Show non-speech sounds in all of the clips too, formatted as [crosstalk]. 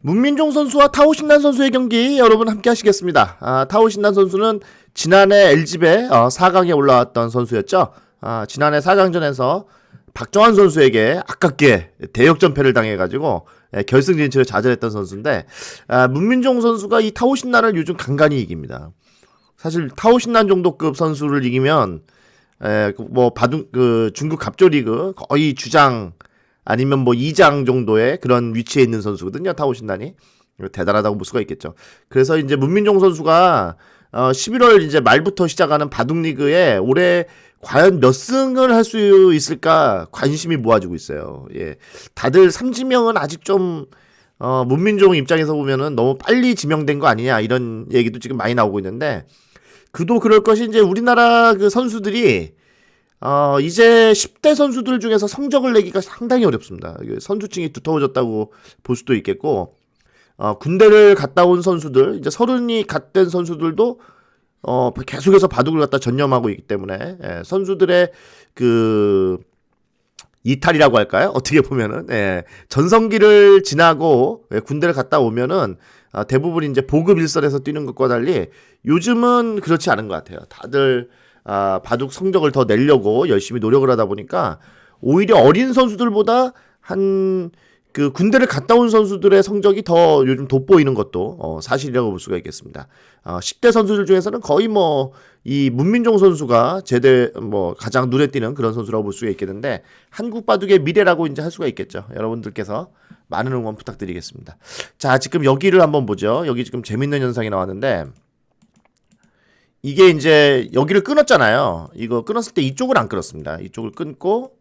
문민종 선수와 타오 신난 선수의 경기 여러분 함께 하시겠습니다. 아, 타오 신난 선수는 지난해 LG배 어, 4강에 올라왔던 선수였죠. 아, 지난해 4강전에서 박정환 선수에게 아깝게 대역전패를 당해가지고 예, 결승 진출을 좌절했던 선수인데 아, 문민종 선수가 이 타오 신난을 요즘 간간히 이깁니다. 사실 타오 신난 정도급 선수를 이기면 에, 그뭐 바둑 그 중국 갑조리그 거의 주장 아니면 뭐 2장 정도의 그런 위치에 있는 선수거든요. 타오 신난이 대단하다고 볼 수가 있겠죠. 그래서 이제 문민종 선수가 어 11월 이제 말부터 시작하는 바둑 리그에 올해 과연 몇 승을 할 수 있을까 관심이 모아지고 있어요. 예. 다들 삼지명은 아직 좀 어, 문민종 입장에서 보면은 너무 빨리 지명된 거 아니냐 이런 얘기도 지금 많이 나오고 있는데 그도 그럴 것이 이제 우리나라 그 선수들이 어, 이제 10대 선수들 중에서 성적을 내기가 상당히 어렵습니다. 선수층이 두터워졌다고 볼 수도 있겠고, 어, 군대를 갔다 온 선수들, 이제 서른이 갓된 선수들도, 어, 계속해서 바둑을 갖다 전념하고 있기 때문에, 예, 선수들의 그, 이탈이라고 할까요? 어떻게 보면은, 예, 전성기를 지나고 예, 군대를 갔다 오면은, 아, 대부분 이제 보급 일선에서 뛰는 것과 달리 요즘은 그렇지 않은 것 같아요. 다들 아, 바둑 성적을 더 내려고 열심히 노력을 하다 보니까 오히려 어린 선수들보다 한 그 군대를 갔다 온 선수들의 성적이 더 요즘 돋보이는 것도 어, 사실이라고 볼 수가 있겠습니다. 어, 10대 선수들 중에서는 거의 뭐 이 문민종 선수가 제대 뭐 가장 눈에 띄는 그런 선수라고 볼 수가 있겠는데 한국 바둑의 미래라고 이제 할 수가 있겠죠. 여러분들께서 많은 응원 부탁드리겠습니다. 자, 지금 여기를 한번 보죠. 여기 지금 재밌는 현상이 나왔는데 이게 이제 여기를 끊었잖아요. 이거 끊었을 때 이쪽을 안 끊었습니다. 이쪽을 끊고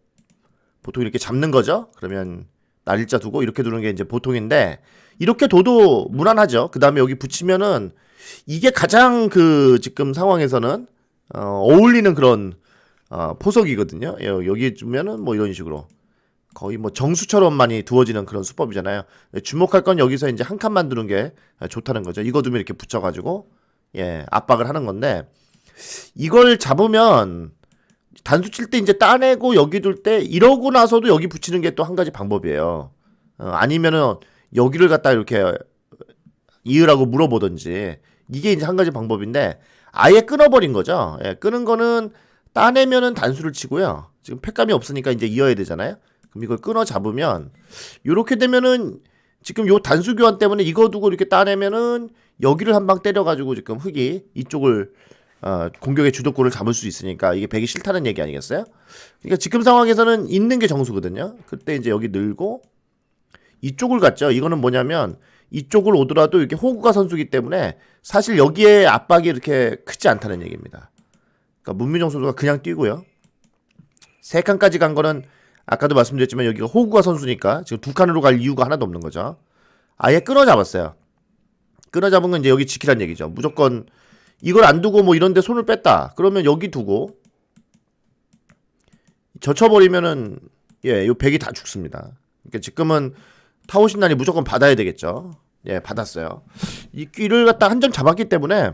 보통 이렇게 잡는 거죠. 그러면 날일자 두고 이렇게 두는 게 이제 보통인데 이렇게 둬도 무난하죠. 그 다음에 여기 붙이면은 이게 가장 그 지금 상황에서는 어, 어울리는 그런 어, 포석이거든요. 여- 여기 두면은 뭐 이런 식으로 거의 뭐 정수처럼 많이 두어지는 그런 수법이잖아요. 주목할 건 여기서 이제 한 칸만 두는 게 좋다는 거죠. 이거 두면 이렇게 붙여가지고 예 압박을 하는 건데 이걸 잡으면 단수 칠 때 이제 따내고 여기 둘 때 이러고 나서도 여기 붙이는 게 또 한 가지 방법이에요. 어, 아니면은 여기를 갖다 이렇게 이으라고 물어보든지 이게 이제 한 가지 방법인데 아예 끊어버린 거죠. 예, 끊은 거는 따내면은 단수를 치고요. 지금 팩감이 없으니까 이제 이어야 되잖아요. 그럼 이걸 끊어 잡으면 이렇게 되면은 지금 요 단수 교환 때문에 이거 두고 이렇게 따내면은 여기를 한 방 때려가지고 지금 흙이 이쪽을 어, 공격의 주도권을 잡을 수 있으니까 이게 배기 싫다는 얘기 아니겠어요? 그러니까 지금 상황에서는 있는 게 정수거든요. 그때 이제 여기 늘고 이쪽을 갔죠. 이거는 뭐냐면 이쪽을 오더라도 이렇게 호구가 선수기 때문에 사실 여기에 압박이 이렇게 크지 않다는 얘기입니다. 그러니까 문민정 선수가 그냥 뛰고요. 세 칸까지 간 거는 아까도 말씀드렸지만 여기가 호구가 선수니까 지금 두 칸으로 갈 이유가 하나도 없는 거죠. 아예 끊어 잡았어요. 끊어 잡은 건 이제 여기 지키란 얘기죠. 무조건 이걸 안 두고 뭐 이런데 손을 뺐다. 그러면 여기 두고 젖혀버리면은 예, 요 백이 다 죽습니다. 그러니까 지금은 타오신난이 무조건 받아야 되겠죠. 예, 받았어요. 이 끼를 갖다 한 점 잡았기 때문에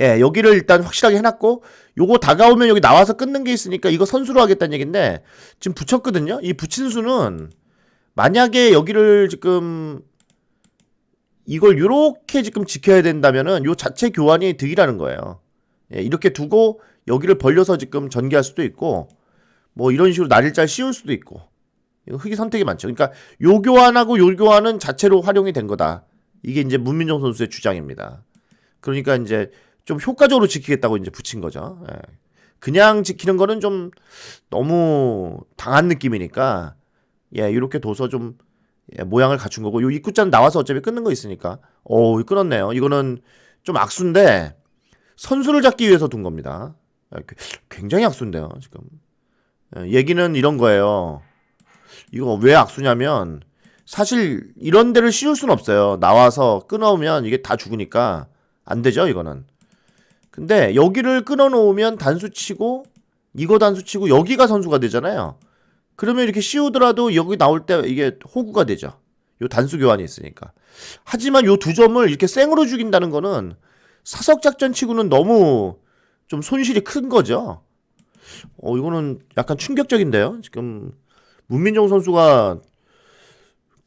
예, 여기를 일단 확실하게 해놨고 요거 다가오면 여기 나와서 끊는 게 있으니까 이거 선수로 하겠다는 얘긴데 지금 붙였거든요. 이 붙인 수는 만약에 여기를 지금 이걸 요렇게 지금 지켜야 된다면은 요 자체 교환이 득이라는 거예요. 예, 이렇게 두고 여기를 벌려서 지금 전개할 수도 있고 뭐 이런 식으로 날일잘 씌울 수도 있고 흑이 선택이 많죠. 그러니까 요 교환하고 요 교환은 자체로 활용이 된 거다. 이게 이제 문민정 선수의 주장입니다. 그러니까 이제 좀 효과적으로 지키겠다고 이제 붙인 거죠. 예. 그냥 지키는 거는 좀 너무 당한 느낌이니까 예, 이렇게 둬서 좀 예, 모양을 갖춘 거고 요 입구자는 나와서 어차피 끊는 거 있으니까 오 끊었네요. 이거는 좀 악수인데 선수를 잡기 위해서 둔 겁니다. 예, 그- 굉장히 악수인데요 지금. 예, 얘기는 이런 거예요. 이거 왜 악수냐면 사실 이런 데를 씌울 수는 없어요. 나와서 끊어오면 이게 다 죽으니까 안 되죠 이거는. 근데 여기를 끊어 놓으면 단수 치고 이거 단수 치고 여기가 선수가 되잖아요. 그러면 이렇게 씌우더라도 여기 나올 때 이게 호구가 되죠. 요 단수 교환이 있으니까. 하지만 요 두 점을 이렇게 생으로 죽인다는 거는 사석 작전 치고는 너무 좀 손실이 큰 거죠. 어 이거는 약간 충격적인데요. 지금 문민정 선수가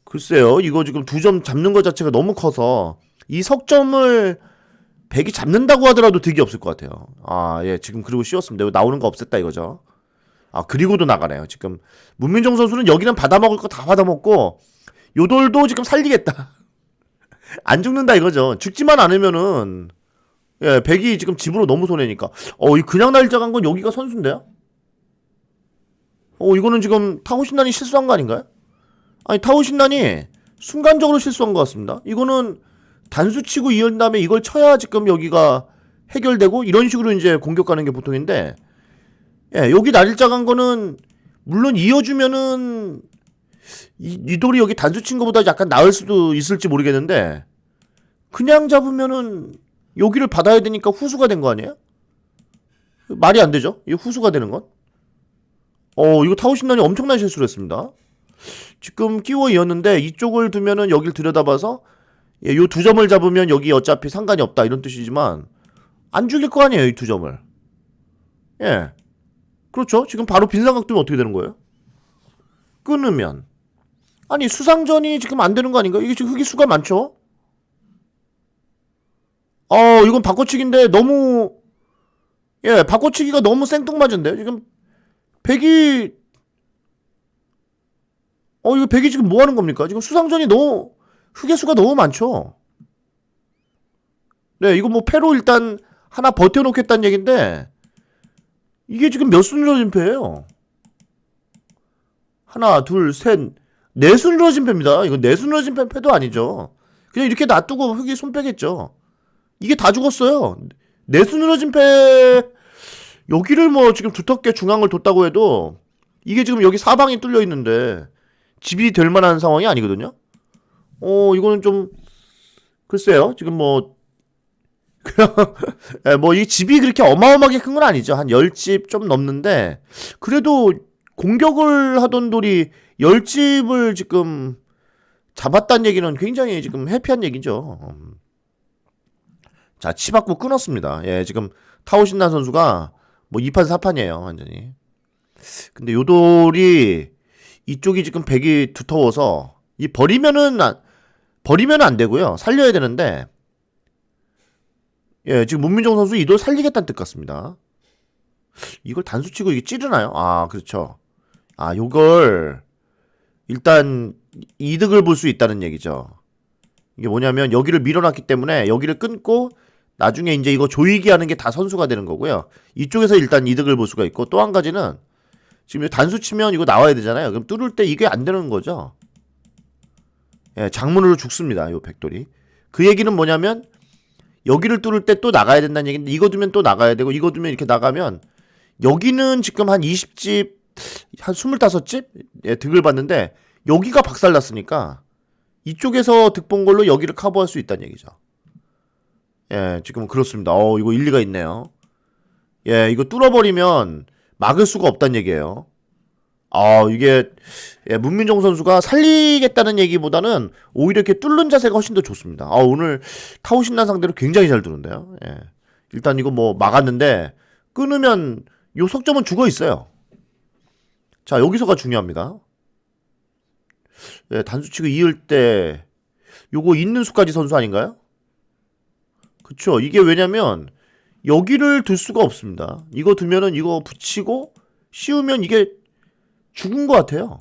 글쎄요. 이거 지금 두 점 잡는 것 자체가 너무 커서 이 석점을 백이 잡는다고 하더라도 득이 없을 것 같아요. 아, 예. 지금 그리고 씌웠습니다. 나오는 거 없앴다 이거죠. 아, 그리고도 나가네요. 지금 문민정 선수는 여기는 받아먹을 거 다 받아먹고 요돌도 지금 살리겠다. [laughs] 안 죽는다 이거죠. 죽지만 않으면은 예, 백이 지금 집으로 너무 손해니까. 어, 이 그냥 날짜 간 건 여기가 선수인데요? 어, 이거는 지금 타오신난이 실수한 거 아닌가요? 아니, 타오신난이 순간적으로 실수한 것 같습니다. 이거는 단수 치고 이은 다음에 이걸 쳐야 지금 여기가 해결되고 이런 식으로 이제 공격 가는 게 보통인데, 예, 여기 날짜 간 거는 물론 이어주면은 이, 이 돌이 여기 단수 친 거보다 약간 나을 수도 있을지 모르겠는데 그냥 잡으면은 여기를 받아야 되니까 후수가 된 거 아니에요? 말이 안 되죠? 이 후수가 되는 건? 어, 이거 타오신난이 엄청난 실수를 했습니다. 지금 끼워 이었는데 이쪽을 두면은 여길 들여다봐서 예, 요두 점을 잡으면 여기 어차피 상관이 없다 이런 뜻이지만 안 죽일 거 아니에요 이 두 점을. 예, 그렇죠. 지금 바로 빈상각 두면 어떻게 되는 거예요? 끊으면 아니 수상전이 지금 안 되는 거 아닌가? 이게 지금 흙이 수가 많죠? 어 이건 바꿔치기인데 너무 예 바꿔치기가 너무 생뚱맞은데요 지금 백이 어 이거 백이 지금 뭐 하는 겁니까? 지금 수상전이 너무 흙의 수가 너무 많죠. 네 이거 뭐 패로 일단 하나 버텨놓겠다는 얘긴데 이게 지금 몇 순으로 진패예요? 하나 둘 셋 네 순으로 진패입니다. 이거 네 순으로 진패 패도 아니죠. 그냥 이렇게 놔두고 흙이 손 빼겠죠. 이게 다 죽었어요. 내수 늘어진 패 여기를 뭐 지금 두텁게 중앙을 뒀다고 해도 이게 지금 여기 사방이 뚫려 있는데 집이 될 만한 상황이 아니거든요. 어 이거는 좀 글쎄요. 지금 뭐 그냥 [laughs] 뭐이 집이 그렇게 어마어마하게 큰 건 아니죠. 한 10집 좀 넘는데 그래도 공격을 하던 돌이 10집을 지금 잡았다는 얘기는 굉장히 지금 해피한 얘기죠. 음. 자, 치받고 끊었습니다. 예, 지금 타오신난 선수가 뭐 2판 4판이에요, 완전히. 근데 요 돌이 이쪽이 지금 백이 두터워서 이 버리면은 안, 버리면 안 되고요. 살려야 되는데 예, 지금 문민정 선수 이돌 살리겠다는 뜻 같습니다. 이걸 단수치고 이게 찌르나요? 아, 그렇죠. 아, 요걸 일단 이득을 볼 수 있다는 얘기죠. 이게 뭐냐면 여기를 밀어놨기 때문에 여기를 끊고 나중에 이제 이거 조이기 하는 게 다 선수가 되는 거고요. 이쪽에서 일단 이득을 볼 수가 있고 또 한 가지는 지금 단수 치면 이거 나와야 되잖아요. 그럼 뚫을 때 이게 안 되는 거죠. 예, 장문으로 죽습니다. 요 백돌이. 그 얘기는 뭐냐면 여기를 뚫을 때 또 나가야 된다는 얘기인데 이거 두면 또 나가야 되고 이거 두면 이렇게 나가면 여기는 지금 한 20집 한 25집 예, 득을 봤는데 여기가 박살났으니까 이쪽에서 득 본 걸로 여기를 커버할 수 있다는 얘기죠. 예, 지금 그렇습니다. 어, 이거 일리가 있네요. 예, 이거 뚫어버리면 막을 수가 없다는 얘기예요. 아, 이게 예, 문민정 선수가 살리겠다는 얘기보다는 오히려 이렇게 뚫는 자세가 훨씬 더 좋습니다. 아, 오늘 타오신난 상대로 굉장히 잘 두는데요. 예. 일단 이거 뭐 막았는데 끊으면 요 석점은 죽어 있어요. 자, 여기서가 중요합니다. 예, 단수치고 이을 때 요거 있는 수까지 선수 아닌가요? 그쵸. 이게 왜냐면 여기를 둘 수가 없습니다. 이거 두면은 이거 붙이고 씌우면 이게 죽은 것 같아요.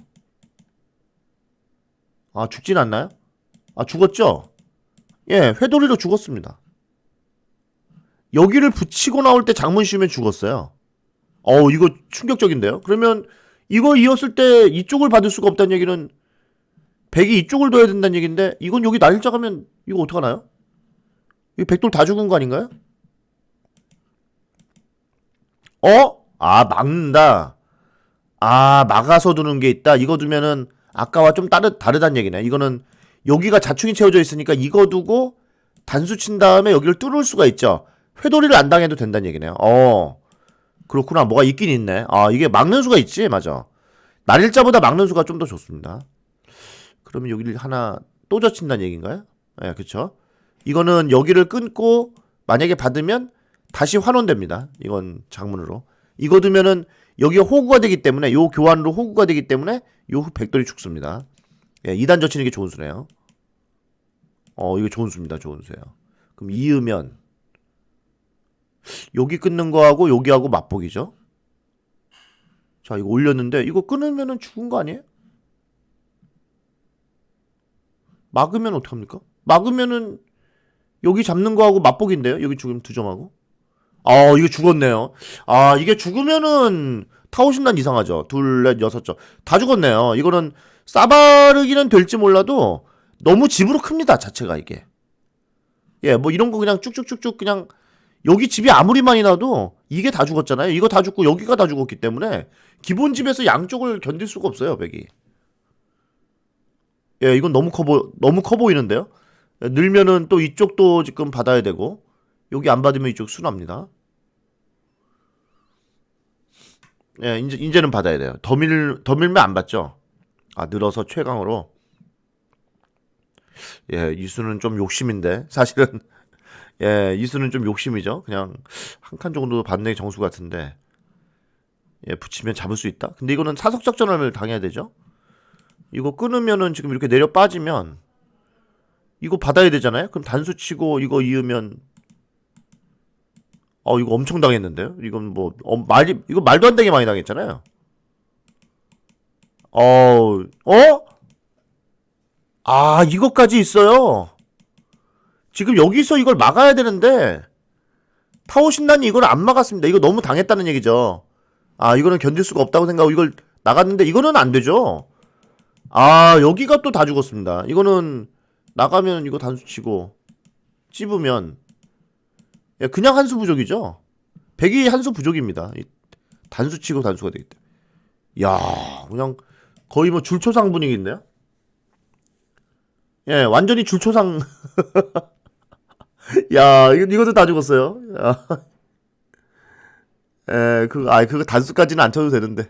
아, 죽진 않나요? 아, 죽었죠? 예, 회돌이로 죽었습니다. 여기를 붙이고 나올 때 장문 씌우면 죽었어요. 어, 이거 충격적인데요? 그러면 이거 이었을 때 이쪽을 받을 수가 없다는 얘기는 백이 이쪽을 둬야 된다는 얘기인데 이건 여기 날짜 가면 이거 어떡하나요? 이 백돌 다 죽은 거 아닌가요? 어? 아, 막는다. 아, 막아서 두는 게 있다. 이거 두면은 아까와 좀 다르, 다르단 얘기네. 이거는 여기가 자충이 채워져 있으니까 이거 두고 단수 친 다음에 여기를 뚫을 수가 있죠. 회돌이를 안 당해도 된다는 얘기네요. 어. 그렇구나. 뭐가 있긴 있네. 아, 이게 막는 수가 있지. 맞아. 날일자보다 막는 수가 좀 더 좋습니다. 그러면 여기를 하나 또 젖힌다는 얘기인가요? 예, 네, 그쵸. 이거는 여기를 끊고 만약에 받으면 다시 환원됩니다. 이건 장문으로. 이거 두면은 여기가 호구가 되기 때문에 요 교환으로 호구가 되기 때문에 요 백돌이 죽습니다. 예, 2단 젖히는 게 좋은 수네요. 어, 이거 좋은 수입니다. 좋은 수예요. 그럼 이으면 여기 끊는 거하고 여기하고 맞복이죠. 자, 이거 올렸는데 이거 끊으면은 죽은 거 아니에요? 막으면 어떡합니까? 막으면은 여기 잡는 거하고 맞복인데요. 여기 죽으면 두 점하고. 아, 이거 죽었네요. 아, 이게 죽으면은 타오신난 이상하죠. 둘, 넷, 여섯 점. 다 죽었네요. 이거는 싸바르기는 될지 몰라도 너무 집으로 큽니다. 자체가 이게. 예, 뭐 이런 거 그냥 쭉쭉쭉쭉 그냥 여기 집이 아무리 많이 나도 이게 다 죽었잖아요. 이거 다 죽고 여기가 다 죽었기 때문에 기본 집에서 양쪽을 견딜 수가 없어요, 백이. 예, 이건 너무 커 보, 너무 커 보이는데요. 예, 늘면은 또 이쪽도 지금 받아야 되고 여기 안 받으면 이쪽 순합니다. 예, 이제 이제는 받아야 돼요. 더 밀, 더 밀면 안 받죠. 아, 늘어서 최강으로. 예, 이수는 좀 욕심인데 사실은 예, 이수는 좀 욕심이죠. 그냥 한 칸 정도 받는 게 정수 같은데 예, 붙이면 잡을 수 있다. 근데 이거는 사석 작전을 당해야 되죠. 이거 끊으면은 지금 이렇게 내려 빠지면 이거 받아야 되잖아요. 그럼 단수 치고 이거 이으면 어 이거 엄청 당했는데요. 이건 뭐 어, 말이 이거 말도 안 되게 많이 당했잖아요. 어, 어? 아, 이것까지 있어요. 지금 여기서 이걸 막아야 되는데 타오 신단이 이걸 안 막았습니다. 이거 너무 당했다는 얘기죠. 아, 이거는 견딜 수가 없다고 생각하고 이걸 나갔는데 이거는 안 되죠. 아, 여기가 또 다 죽었습니다. 이거는 나가면 이거 단수 치고 찝으면 예, 그냥 한수 부족이죠. 백이 한수 부족입니다. 이 단수 치고 단수가 되기 때문에. 야, 그냥 거의 뭐 줄초상 분위기인데요. 예, 완전히 줄초상. [laughs] 야, 이거, 이것도 다 죽었어요. 야. 예, 그, 아, 그거 단수까지는 안 쳐도 되는데.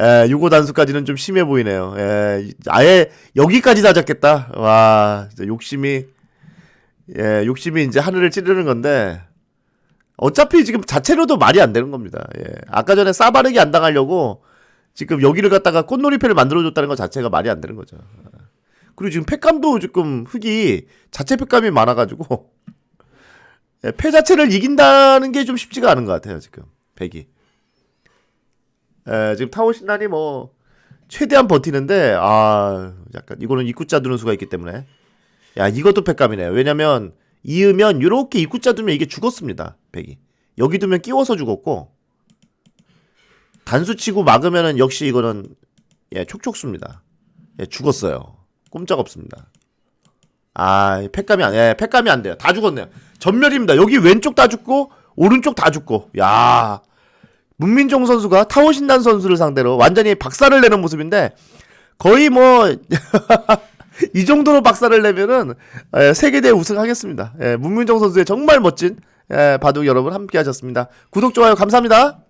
예, 유고 단수까지는 좀 심해 보이네요. 예, 아예 여기까지 다 잡겠다. 와, 욕심이, 예, 욕심이 이제 하늘을 찌르는 건데, 어차피 지금 자체로도 말이 안 되는 겁니다. 예, 아까 전에 싸바르기 안 당하려고 지금 여기를 갖다가 꽃놀이패를 만들어줬다는 것 자체가 말이 안 되는 거죠. 그리고 지금 팩감도 지금 흙이 자체 팩감이 많아가지고 [laughs] 예, 패 자체를 이긴다는 게 좀 쉽지가 않은 것 같아요 지금 백이. 예, 지금 타워 신난이 뭐 최대한 버티는데 아 약간 이거는 입구자 두는 수가 있기 때문에 야 이것도 팩감이네요. 왜냐면 이으면 이렇게 입구자 두면 이게 죽었습니다 백이. 여기 두면 끼워서 죽었고 단수 치고 막으면은 역시 이거는 예 촉촉수입니다. 예 죽었어요. 꼼짝 없습니다. 아, 팩감이 안, 예, 팩감이 안 돼요. 다 죽었네요. 전멸입니다. 여기 왼쪽 다 죽고, 오른쪽 다 죽고. 야 문민종 선수가 타워 신단 선수를 상대로 완전히 박살을 내는 모습인데, 거의 뭐, [laughs] 이 정도로 박살을 내면은, 예, 세계대회 우승하겠습니다. 예, 문민종 선수의 정말 멋진, 예, 바둑 여러분 함께 하셨습니다. 구독, 좋아요, 감사합니다.